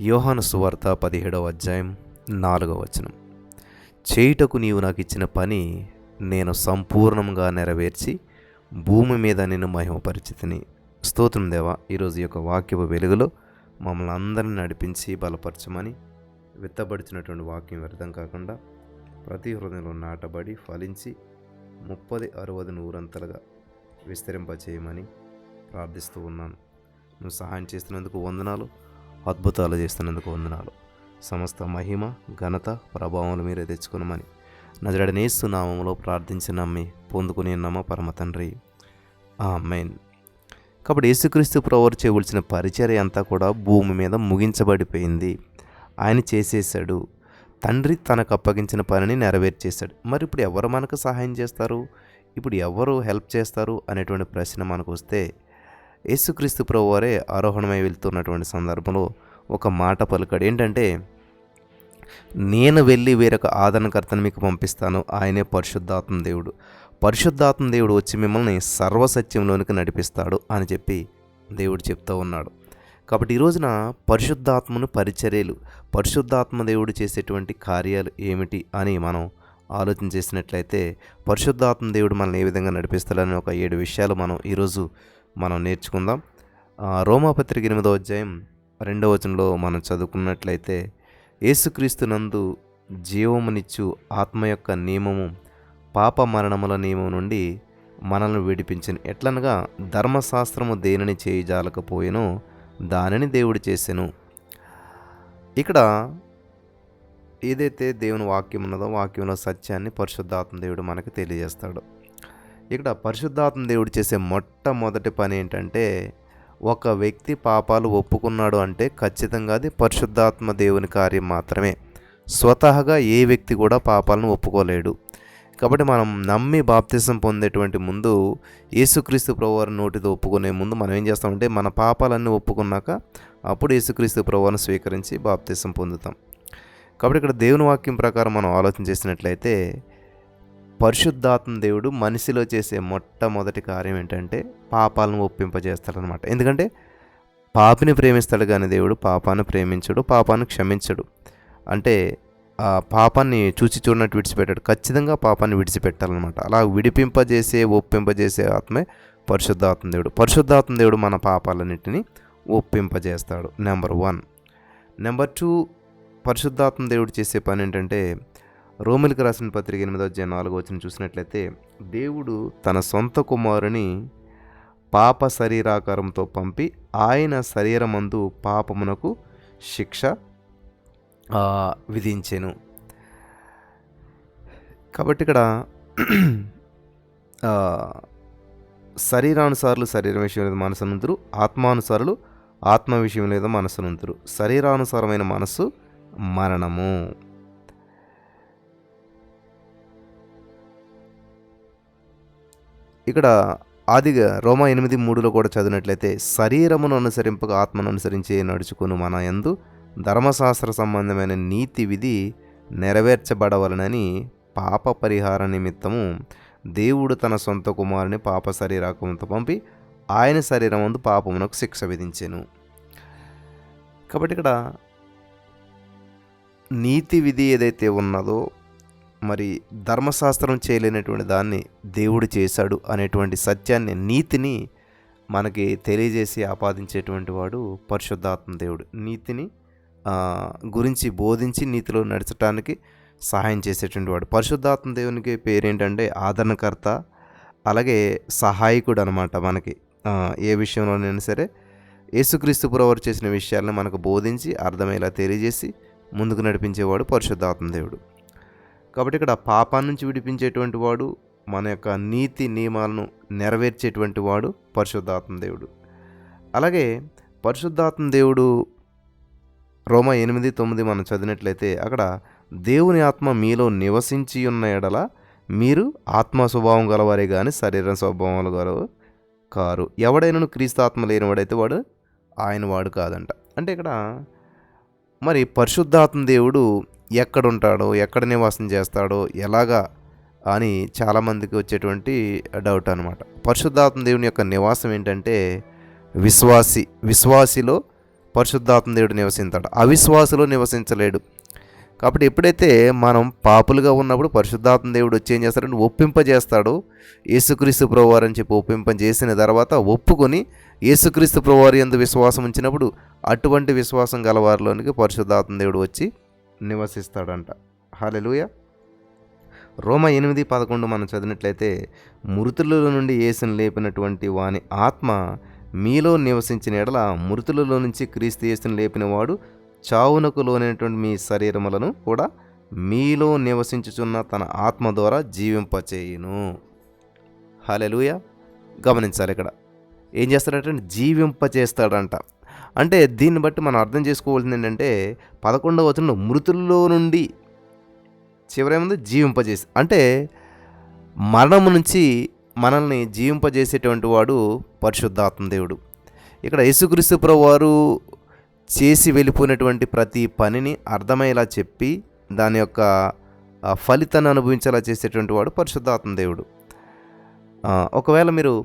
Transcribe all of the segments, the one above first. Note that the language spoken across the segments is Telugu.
యోహాను సువార్త పదిహేడవ అధ్యాయం నాలుగవ వచనం. చేయుటకు నీవు నాకు ఇచ్చిన పని నేను సంపూర్ణంగా నెరవేర్చి భూమి మీద నేను మహిమపరిచితిని. స్తోత్రం దేవా ఈరోజు యొక్క వాక్యపు వెలుగులో మమ్మల్ని అందరిని నడిపించి బలపరచమని విత్తబడిచినటువంటి వాక్యం వ్యర్థం కాకుండా ప్రతి హృదయంలో నాటబడి ఫలించి ముప్పది అరవది నూరంతలుగా విస్తరింపచేయమని ప్రార్థిస్తూ ఉన్నాను. నువ్వు సహాయం చేస్తున్నందుకు వందనాలు. అద్భుతాలు చేస్తున్నందుకు వందనాలు. సమస్త మహిమ ఘనత ప్రభావములు మీరే తెచ్చుకునమని. నజరడనేస్తు నామంలో ప్రార్థించి నమ్మి పొందుకుని నమ్మ పరమ తండ్రి. ఆ మెయిన్ కాబట్టి యేసుక్రీస్తు ప్రవర్ చేయవలసిన పరిచర్య అంతా కూడా భూమి మీద ముగించబడిపోయింది. ఆయన చేసేసాడు తండ్రి తనకు అప్పగించిన పనిని నెరవేర్చేశాడు. మరి ఇప్పుడు ఎవరు మనకు సహాయం చేస్తారు? ఇప్పుడు ఎవరు హెల్ప్ చేస్తారు అనేటువంటి ప్రశ్న మనకు వస్తే యేసుక్రీస్తు ప్రభువారే ఆరోహణమై వెళ్తున్నటువంటి సందర్భంలో ఒక మాట పలుకాడు. ఏంటంటే నేను వెళ్ళి వేరొక ఆదరణకర్తను మీకు పంపిస్తాను. ఆయనే పరిశుద్ధాత్మ దేవుడు. పరిశుద్ధాత్మ దేవుడు వచ్చి మిమ్మల్ని సర్వసత్యంలోనికి నడిపిస్తాడు అని చెప్పి దేవుడు చెప్తూ ఉన్నాడు. కాబట్టి ఈ రోజున పరిశుద్ధాత్మను పరిచర్యలు పరిశుద్ధాత్మ దేవుడు చేసేటువంటి కార్యాలు ఏమిటి అని మనం ఆలోచన చేసినట్లయితే పరిశుద్ధాత్మ దేవుడు మనల్ని ఏ విధంగా నడిపిస్తాడని ఒక ఏడు విషయాలు మనం ఈరోజు మనం నేర్చుకుందాం. ఆ, రోమాపత్రిక ఎనిమిదో అధ్యాయం రెండవ వచనంలో మనం చదువుకున్నట్లయితే యేసుక్రీస్తు నందు జీవమునిచ్చు ఆత్మ యొక్క నియమము పాప మరణముల నియమం నుండి మనల్ని విడిపించను. ఎట్లనగా ధర్మశాస్త్రము దేనిని చేయజాలకపోయేనో దానిని దేవుడు చేసెను. ఇక్కడ ఏదైతే దేవుని వాక్యం ఉన్నదో వాక్యంలో సత్యాన్ని పరిశుద్ధాత్మ దేవుడు మనకు తెలియజేస్తాడు. ఇక్కడ పరిశుద్ధాత్మ దేవుడు చేసే మొట్టమొదటి పని ఏంటంటే ఒక వ్యక్తి పాపాలు ఒప్పుకున్నాడు అంటే ఖచ్చితంగా అది పరిశుద్ధాత్మ దేవుని కార్యం మాత్రమే. స్వతహాగా ఏ వ్యక్తి కూడా పాపాలను ఒప్పుకోలేడు. కాబట్టి మనం నమ్మి బాప్తిసం పొందేటువంటి ముందు యేసుక్రీస్తు ప్రభువారి నోటితో ఒప్పుకునే ముందు మనం ఏం చేస్తామంటే మన పాపాలన్నీ ఒప్పుకున్నాక అప్పుడు యేసుక్రీస్తు ప్రభువారిని స్వీకరించి బాప్తిసం పొందుతాం. కాబట్టి ఇక్కడ దేవుని వాక్యం ప్రకారం మనం ఆలోచన చేసినట్లయితే పరిశుద్ధాత్మ దేవుడు మనిషిలో చేసే మొట్టమొదటి కార్యం ఏంటంటే పాపాలను ఒప్పింపజేస్తాడనమాట. ఎందుకంటే పాపిని ప్రేమిస్తాడు కానీ దేవుడు పాపాన్ని ప్రేమించడు పాపాన్ని క్షమించడు. అంటే ఆ పాపాన్ని చూచి చూడనట్టు విడిచిపెట్టాడు ఖచ్చితంగా పాపాన్ని విడిచిపెట్టాలన్నమాట. అలా విడిపింపజేసే ఒప్పింపజేసే ఆత్మే పరిశుద్ధాత్మ దేవుడు. పరిశుద్ధాత్మ దేవుడు మన పాపాలన్నింటినీ ఒప్పింపజేస్తాడు. Number one. నెంబర్ టూ పరిశుద్ధాత్మ దేవుడు చేసే పని ఏంటంటే రోమిలికి రాసిన పత్రిక ఎనిమిదో అధ్యాయం నాలుగో వచ్చిన చూసినట్లయితే దేవుడు తన సొంత కుమారుని పాప శరీరాకారంతో పంపి ఆయన శరీరమందు పాపమునకు శిక్ష విధించెను. కాబట్టి ఇక్కడ శరీరానుసారులు శరీరం విషయం లేదా మనసునంతురు ఆత్మానుసారులు ఆత్మ విషయం లేదా మనసునంతురు శరీరానుసారమైన మనస్సు మరణము. ఇక్కడ ఆదిగా రోమా ఎనిమిది మూడులో కూడా చదివినట్లయితే శరీరమును అనుసరింపక ఆత్మను అనుసరించి నడుచుకుని మన యందు ధర్మశాస్త్ర సంబంధమైన నీతి విధి నెరవేర్చబడవలనని పాప పరిహార నిమిత్తము దేవుడు తన సొంత కుమారుని పాప శరీరాకంతో పంపి ఆయన శరీరం ముందు పాపమునకు శిక్ష విధించాను. కాబట్టి ఇక్కడ నీతి విధి ఏదైతే ఉన్నదో మరి ధర్మశాస్త్రం చేయలేనటువంటి దాన్ని దేవుడు చేశాడు అనేటువంటి సత్యాన్ని నీతిని మనకి తెలియజేసి ఆపాదించేటువంటి వాడు పరిశుద్ధాత్మ దేవుడు. నీతిని గురించి బోధించి నీతిలో నడచడానికి సహాయం చేసేటువంటి వాడు. పరిశుద్ధాత్మ దేవునికి పేరేంటంటే ఆదరణకర్త అలాగే సహాయకుడు అనమాట మనకి. ఏ విషయంలోనైనా సరే యేసుక్రీస్తు పురవారు చేసిన విషయాలను మనకు బోధించి అర్థమయ్యేలా తెలియజేసి ముందుకు నడిపించేవాడు పరిశుద్ధాత్మ దేవుడు. కాబట్టి ఇక్కడ పాపం నుంచి విడిపించేటువంటి వాడు మన యొక్క నీతి నియమాలను నెరవేర్చేటువంటి వాడు పరిశుద్ధాత్మ దేవుడు. అలాగే పరిశుద్ధాత్మ దేవుడు రోమ ఎనిమిది తొమ్మిది మనం చదివినట్లయితే అక్కడ దేవుని ఆత్మ మీలో నివసించి ఉన్న ఎడల మీరు ఆత్మ స్వభావం గలవారే కానీ శరీర స్వభావాలు గల కారు. ఎవడైనా క్రీస్తాత్మ లేనివాడైతే వాడు ఆయన వాడు కాదంట. అంటే ఇక్కడ మరి పరిశుద్ధాత్మ దేవుడు ఎక్కడ ఉంటాడో ఎక్కడ నివాసం చేస్తాడో ఎలాగా అని చాలామందికి వచ్చేటువంటి డౌట్ అనమాట పరిశుద్ధాత్మ దేవుని యొక్క నివాసం ఏంటంటే విశ్వాసి విశ్వాసిలో పరిశుద్ధాత్మ దేవుడు నివసించాడు. అవిశ్వాసులో నివసించలేడు. కాబట్టి ఎప్పుడైతే మనం పాపులుగా ఉన్నప్పుడు పరిశుద్ధాత్మ దేవుడు వచ్చి ఏం చేస్తాడంటే ఒప్పింపజేస్తాడు. యేసుక్రీస్తు ప్రభువారు అని చెప్పి ఒప్పింపజేసిన తర్వాత ఒప్పుకొని యేసుక్రీస్తు ప్రభువారి ఎందు విశ్వాసం ఉంచినప్పుడు అటువంటి విశ్వాసం గలవారిలోనికి పరిశుద్ధాత్మ దేవుడు వచ్చి నివసిస్తాడంట. హాలెలుయ. రోమ ఎనిమిది పదకొండు మనం చదివినట్లయితే మృతులలో నుండి యేసును లేపినటువంటి వాని ఆత్మ మీలో నివసించిన ఎడల మృతులలో నుంచి క్రీస్తు యేసును లేపినవాడు చావునకు లోనైనటువంటి మీ శరీరములను కూడా మీలో నివసించుచున్న తన ఆత్మ ద్వారా జీవింపచేయును. హాలెలుయ. గమనించాలి ఇక్కడ. ఏం చేస్తాడంటే జీవింపచేస్తాడంట. అంటే దీన్ని బట్టి మనం అర్థం చేసుకోవాల్సింది ఏంటంటే పదకొండవ వచనంలో మృతుల్లో నుండి చివరేముంది జీవింపజేసి అంటే మరణము నుంచి మనల్ని జీవింపజేసేటువంటి వాడు పరిశుద్ధాత్మ దేవుడు. ఇక్కడ యేసుక్రీస్తు వారు చేసి వెళ్ళిపోయినటువంటి ప్రతి పనిని అర్థమయ్యేలా చెప్పి దాని యొక్క ఫలితాన్ని అనుభవించేలా చేసేటువంటి వాడు పరిశుద్ధాత్మ దేవుడు. ఒకవేళ మీరు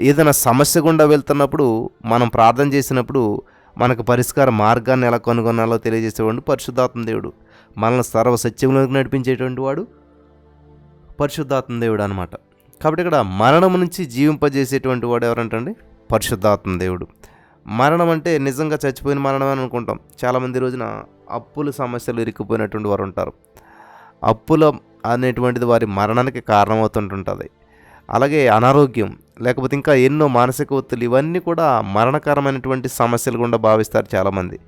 ఏదైనా సమస్య గుండా వెళ్తున్నప్పుడు మనం ప్రార్థన చేసినప్పుడు మనకు పరిష్కార మార్గాన్ని ఎలా కనుగొనాలో తెలియజేసేవాడు పరిశుద్ధాత్మ దేవుడు. మనల్ని సర్వసత్యంలోకి నడిపించేటువంటి వాడు పరిశుద్ధాత్మ దేవుడు అనమాట కాబట్టి ఇక్కడ మరణం నుంచి జీవింపజేసేటువంటి వాడు ఎవరంటండి? పరిశుద్ధాత్మ దేవుడు. మరణం అంటే నిజంగా చచ్చిపోయిన మరణం అని అనుకుంటాం. చాలామంది రోజున అప్పుల సమస్యలు ఇరుక్కుపోయినటువంటి వారు ఉంటారు. అప్పుల అనేటువంటిది వారి మరణానికి కారణమవుతుంటుంటుంది. అలాగే అనారోగ్యం లేకపోతే ఇంకా ఎన్నో మానసిక ఒత్తిళ్ళు ఇవన్నీ కూడా మరణకరమైనటువంటి సమస్యలు గుండా భావిస్తారు చాలామంది.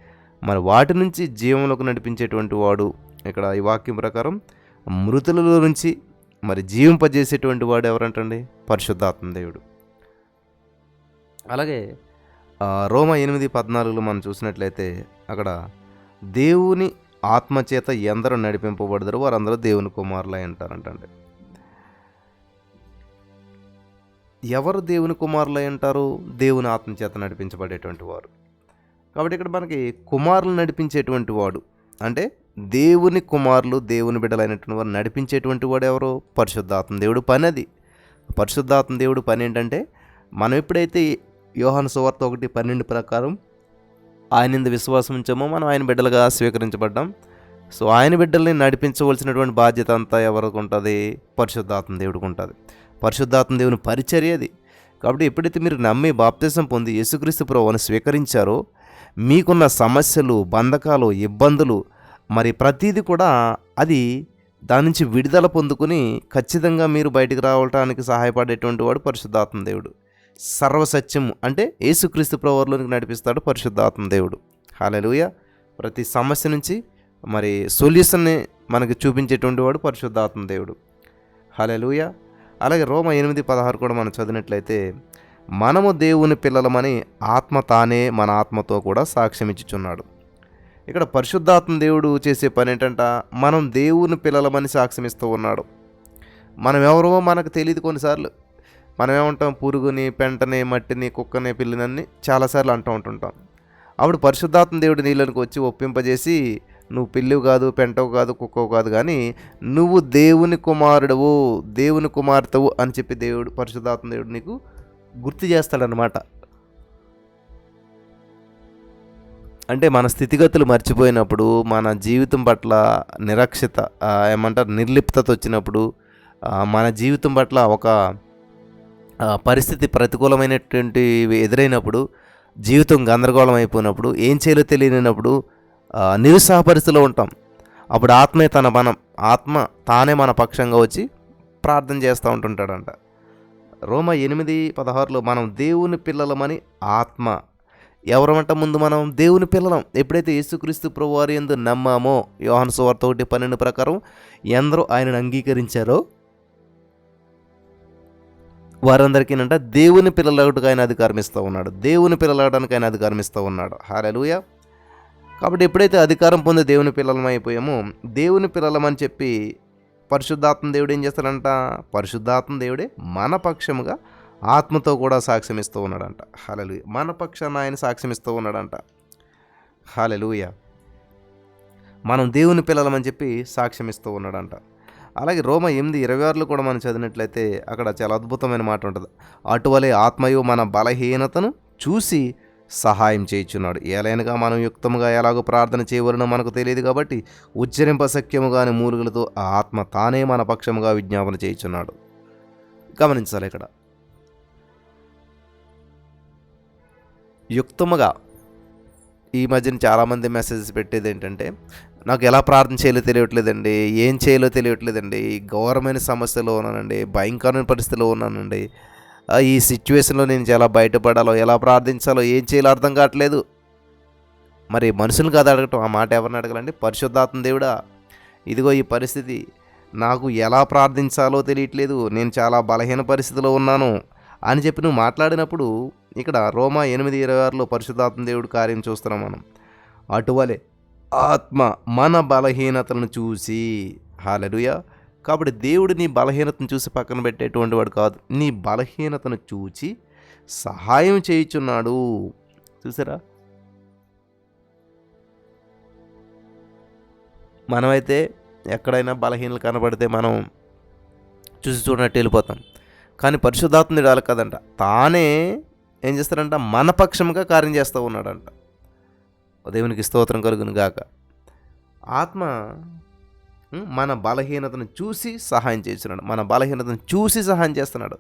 మరి వాటి నుంచి జీవంలోకి నడిపించేటువంటి వాడు ఇక్కడ ఈ వాక్యం ప్రకారం మృతులలో నుంచి మరి జీవింపజేసేటువంటి వాడు ఎవరంటండి? పరిశుద్ధాత్మ దేవుడు. అలాగే రోమ ఎనిమిది పద్నాలుగులో మనం చూసినట్లయితే అక్కడ దేవుని ఆత్మచేత ఎందరూ నడిపింపబడతారు వారందరూ దేవుని కుమారులై అంటారంటండి ఎవరు దేవుని కుమారులై అంటారు దేవుని ఆత్మచేత నడిపించబడేటువంటి వారు. కాబట్టి ఇక్కడ మనకి కుమారులు నడిపించేటువంటి వాడు అంటే దేవుని కుమారులు దేవుని బిడ్డలైనటువంటి వారు నడిపించేటువంటి వాడు ఎవరు? పరిశుద్ధాత్మ దేవుడు పని అది. పరిశుద్ధాత్మ దేవుడు పని ఏంటంటే మనం ఎప్పుడైతే యోహాను సువార్త ఒకటి పన్నెండు ప్రకారం ఆయన ఇందు విశ్వాసం ఉంచామో మనం ఆయన బిడ్డలుగా స్వీకరించబడ్డాం. సో ఆయన బిడ్డల్ని నడిపించవలసినటువంటి బాధ్యత అంతా ఎవరికి ఉంటుంది? పరిశుద్ధాత్మ దేవుడికి ఉంటుంది. పరిశుద్ధాత్మ దేవుని పరిచర్య అది. కాబట్టి ఎప్పుడైతే మీరు నమ్మి బాప్తిసం పొంది యేసుక్రీస్తు ప్రభువును స్వీకరించారో మీకున్న సమస్యలు బంధకాలు ఇబ్బందులు మరి ప్రతీది కూడా అది దాని నుంచి విడుదల పొందుకుని ఖచ్చితంగా మీరు బయటికి రావటానికి సహాయపడేటువంటి వాడు పరిశుద్ధాత్మ దేవుడు. సర్వసత్యం అంటే యేసుక్రీస్తు ప్రవర్లోనికి నడిపిస్తాడు పరిశుద్ధాత్మ దేవుడు. హాలలుయ ప్రతి సమస్య నుంచి మరి సొల్యూషన్ని మనకి చూపించేటువంటి వాడు పరిశుద్ధాత్మ దేవుడు. హాలెలుయ అలాగే రోమ ఎనిమిది పదహారు కూడా మనం చదివినట్లయితే మనము దేవుని పిల్లలమని ఆత్మ తానే మన ఆత్మతో కూడా సాక్ష్యం ఇచ్చుచున్నాడు. ఇక్కడ పరిశుద్ధాత్మ దేవుడు చేసే పని ఏంటంట మనం దేవుని పిల్లలమని సాక్ష్యం ఇస్తూ ఉన్నాడు. మనం ఎవరో మనకు తెలియదు కొన్నిసార్లు. మనం ఏమంటాం పురుగుని పెంటని మట్టిని కుక్కని పిల్లినని చాలాసార్లు అంటూ ఉంటుంటాం. అప్పుడు పరిశుద్ధాత్మ దేవుడు నీళ్ళనికి వచ్చి ఒప్పింపజేసి నువ్వు పిల్లివి కాదు పెంటవు కాదు కుక్కవు కాదు కానీ నువ్వు దేవుని కుమారుడవు దేవుని కుమార్తెవు అని చెప్పి దేవుడు పరిశుధాత్మ దేవుడు నీకు గుర్తు చేస్తాడనమాట అంటే మన స్థితిగతులు మర్చిపోయినప్పుడు మన జీవితం పట్ల నిరక్షత ఏమంటారు నిర్లిప్తత వచ్చినప్పుడు మన జీవితం పట్ల ఒక పరిస్థితి ప్రతికూలమైనటువంటి ఎదురైనప్పుడు జీవితం గందరగోళం అయిపోయినప్పుడు ఏం చేయాలో తెలియనప్పుడు ఆ, నిరుత్సాహ పరిస్థితిలో ఉంటాం. అప్పుడు ఆత్మే తన మనం ఆత్మ తానే మన పక్షంగా వచ్చి ప్రార్థన చేస్తూ ఉంటుంటాడంట. రోమ ఎనిమిది పదహారులో మనం దేవుని పిల్లలమని ఆత్మ. ఎవరమంట ముందు మనం దేవుని పిల్లలం? ఎప్పుడైతే యేసుక్రీస్తు ప్రభువారి ఎందు నమ్మామో యోహన్ సువార్త ఒకటి పన్నెండు ప్రకారం ఎందరో ఆయనను అంగీకరించారో వారందరికీ అంట దేవుని పిల్లలకి ఆయన అధికారం ఇస్తూ ఉన్నాడు. దేవుని పిల్లలడానికి ఆయన అధికారం ఇస్తూ ఉన్నాడు. హాలూయ కాబట్టి ఎప్పుడైతే అధికారం పొంది దేవుని పిల్లలం అయిపోయామో దేవుని పిల్లలమని చెప్పి పరిశుద్ధాత్మ దేవుడు ఏం చేస్తాడంట? పరిశుద్ధాత్మ దేవుడే మన పక్షముగా ఆత్మతో కూడా సాక్ష్యం ఇస్తూ ఉన్నాడంట. హాలలుయ మన పక్షాన ఆయన సాక్ష్యం ఇస్తూ ఉన్నాడంట. హాలలుయ మనం దేవుని పిల్లలమని చెప్పి సాక్ష్యం ఇస్తూ ఉన్నాడంట. అలాగే రోమ ఎనిమిది ఇరవై ఆరులో కూడా మనం చదివినట్లయితే అక్కడ చాలా అద్భుతమైన మాట ఉంటుంది. అటువలే ఆత్మయు మన బలహీనతను చూసి సహాయం చేయుచున్నాడు. ఏలైనగా మనం యుక్తముగా ఎలాగో ప్రార్థన చేయవలనో మనకు తెలియదు కాబట్టి ఉచ్చరింపశక్యము కాని మూలుగులతో ఆ ఆత్మ తానే మన పక్షముగా విజ్ఞాపన చేయుచున్నాడు. గమనించాలి ఇక్కడ. యుక్తముగా ఈ మధ్యన చాలామంది మెసేజెస్ పెట్టేది ఏంటంటే నాకు ఎలా ప్రార్థన చేయాలో తెలియట్లేదండి ఏం చేయాలో తెలియట్లేదండి ఘోరమైన సమస్యలో ఉన్నానండి భయంకరమైన పరిస్థితిలో ఉన్నానండి ఈ సిచ్యువేషన్లో నేను ఎలా బయటపడాలో ఎలా ప్రార్థించాలో ఏం చేయాలో అర్థం కావట్లేదు. మరి మనుషులు కాదు అడగటం ఆ మాట ఎవరిని అడగాలండి? పరిశుద్ధాత్మ దేవుడా ఇదిగో ఈ పరిస్థితి. నాకు ఎలా ప్రార్థించాలో తెలియట్లేదు. నేను చాలా బలహీన పరిస్థితిలో ఉన్నాను అని చెప్పి నువ్వు మాట్లాడినప్పుడు ఇక్కడ రోమా ఎనిమిది ఇరవై ఆరులో పరిశుద్ధాత్మ దేవుడు కార్యం చూస్తున్నాం మనం. అటువలే ఆత్మ మన బలహీనతలను చూసి హాలెలుయ కాబట్టి దేవుడు నీ బలహీనతను చూసి పక్కన పెట్టేటువంటి వాడు కాదు. నీ బలహీనతను చూచి సహాయం చేయుచున్నాడు. చూసారా? మనమైతే ఎక్కడైనా బలహీనలు కనబడితే మనం చూసి చూడనట్టు వెళ్ళిపోతాం. కానీ పరిశుద్ధాత్ముడు అలా కదంట. తానే ఏం చేస్తాడంట? మన పక్షంగా కార్యం చేస్తూ ఉన్నాడంట. దేవునికి స్తోత్రం కలుగును గాక ఆత్మ మన బలహీనతను చూసి సహాయం చేస్తున్నాడు. మన బలహీనతను చూసి సహాయం చేస్తున్నాడు.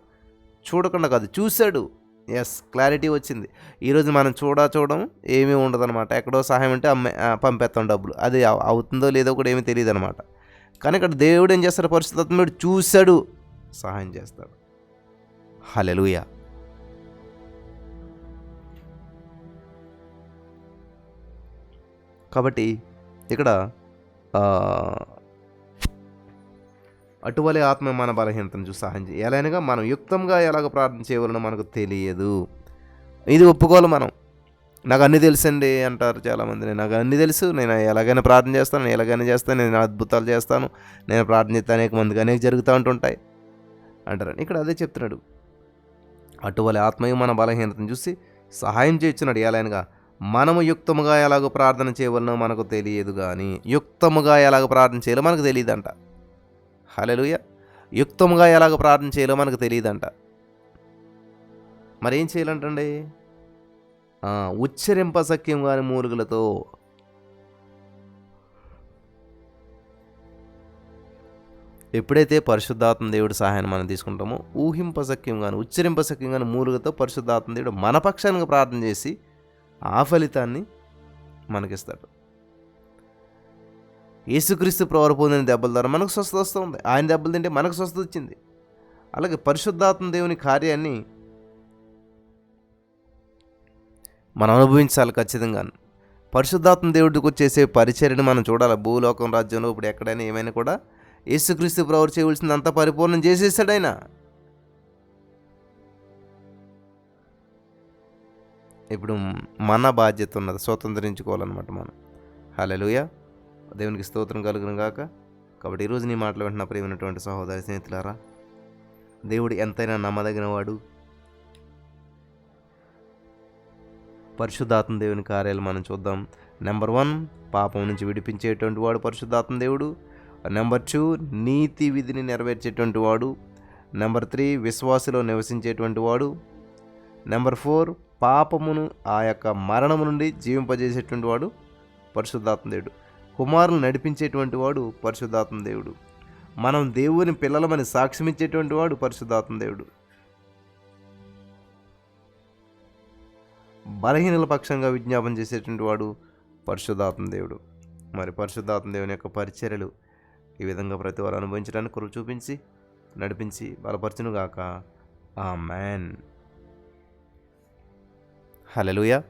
చూడకుండా కాదు చూశాడు. ఎస్ క్లారిటీ వచ్చింది. ఈరోజు మనం చూడా చూడడం ఏమీ ఉండదన్నమాట. ఎక్కడో సహాయం అంటే అమ్మే పంపేస్తాం డబ్బులు. అది అవుతుందో లేదో కూడా ఏమీ తెలియదు అనమాట కానీ ఇక్కడ దేవుడు ఏం చేస్తాడు? పరిశుద్ధాత్ముడు చూశాడు. సహాయం చేస్తాడు. హలెలుయా కాబట్టి ఇక్కడ అటువలే ఆత్మ మన బలహీనతను చూసి సహాయం చేయాలి ఎలాగనగా మనం యుక్తంగా ఎలాగ ప్రార్థన చేయవలనో మనకు తెలియదు. ఇది ఒప్పుకోవాలి మనం. నాకు అన్నీ తెలుసండి అంటారు చాలామంది. నాకు అన్నీ తెలుసు. నేను ఎలాగైనా ప్రార్థన చేస్తాను. నేను ఎలాగైనా చేస్తాను. నేను అద్భుతాలు చేస్తాను. నేను ప్రార్థన చేస్తే అనేక మందికి అనేక జరుగుతూ ఉంటుంటాయి అంటారు. ఇక్కడ అదే చెప్తున్నాడు. అటువలే ఆత్మయు మన బలహీనతను చూసి సహాయం చేయించున్నాడు ఎలాగనగా మనము యుక్తముగా ఎలాగో ప్రార్థన చేయవలనో మనకు తెలియదు కానీ యుక్తముగా ఎలాగ ప్రార్థన చేయాలో మనకు తెలియదంట. హలెలుయ యుక్తముగా ఎలాగ ప్రార్థన చేయాలో మనకు తెలియదంట. మరి ఏం చేయాలంటండి? ఉచ్చరింప సఖ్యం కాని మూలుగులతో ఎప్పుడైతే పరిశుద్ధాత్మ దేవుడి సహాయాన్ని మనం తీసుకుంటామో ఊహింపసక్యం కానీ ఉచ్చరింపసఖ్యం కానీ మూలుగతో పరిశుద్ధాత్మ దేవుడు మన పక్షానికి ప్రార్థన చేసి ఆ ఫలితాన్ని మనకిస్తాడు. యేసుక్రీస్తు ప్రవర పొందిన దెబ్బల ద్వారా మనకు స్వస్థత వస్తుంది ఆయన దెబ్బలు తింటే మనకు స్వస్థత వచ్చింది. అలాగే పరిశుద్ధాత్మ దేవుని కార్యాన్ని మనం అనుభవించాలి ఖచ్చితంగా. పరిశుద్ధాత్మ దేవుడికి వచ్చేసే పరిచర్యను మనం చూడాలి. భూలోకం రాజ్యంలో ఇప్పుడు ఎక్కడైనా ఏమైనా కూడా యేసుక్రీస్తు ప్రవర్ చేయవలసింది అంతా పరిపూర్ణం చేసేసాడు ఆయన. ఇప్పుడు మన బాధ్యత ఉన్నది స్వతంత్రించుకోవాలన్నమాట మనం. హలో దేవునికి స్తోత్రం కలుగును గాక కాబట్టి ఈరోజు నీ మాటలు వింటున్న ప్రేమైనటువంటి సహోదరి స్నేహితులారా దేవుడు ఎంతైనా నమ్మదగిన వాడు పరిశుద్ధాత్మ దేవుని కార్యాలు మనం చూద్దాం. నెంబర్ వన్ పాపం నుంచి విడిపించేటువంటి వాడు పరిశుద్ధాత్మ దేవుడు. నెంబర్ టూ నీతి విధిని నెరవేర్చేటువంటి వాడు. నెంబర్ త్రీ విశ్వాసులో నివసించేటువంటి వాడు. నెంబర్ ఫోర్ పాపమును ఆ యొక్క మరణము నుండి జీవింపజేసేటువంటి వాడు పరిశుద్ధాత్మ దేవుడు. కుమారులు నడిపించేటువంటి వాడు పరిశుద్ధాత్మ దేవుడు. మనం దేవుని పిల్లలమని సాక్ష్యం ఇచ్చేటువంటి వాడు పరిశుద్ధాత్మ దేవుడు. బలహీనల పక్షంగా విజ్ఞాపన చేసేటువంటి వాడు పరిశుద్ధాత్మ దేవుడు. మరి పరిశుద్ధాత్మ దేవుని యొక్క పరిచర్యలు ఈ విధంగా ప్రతి వారు అనుభవించడానికి కృప చూపించి నడిపించి బలపరచునుగాక. ఆ మ్యాన్ హలలుయా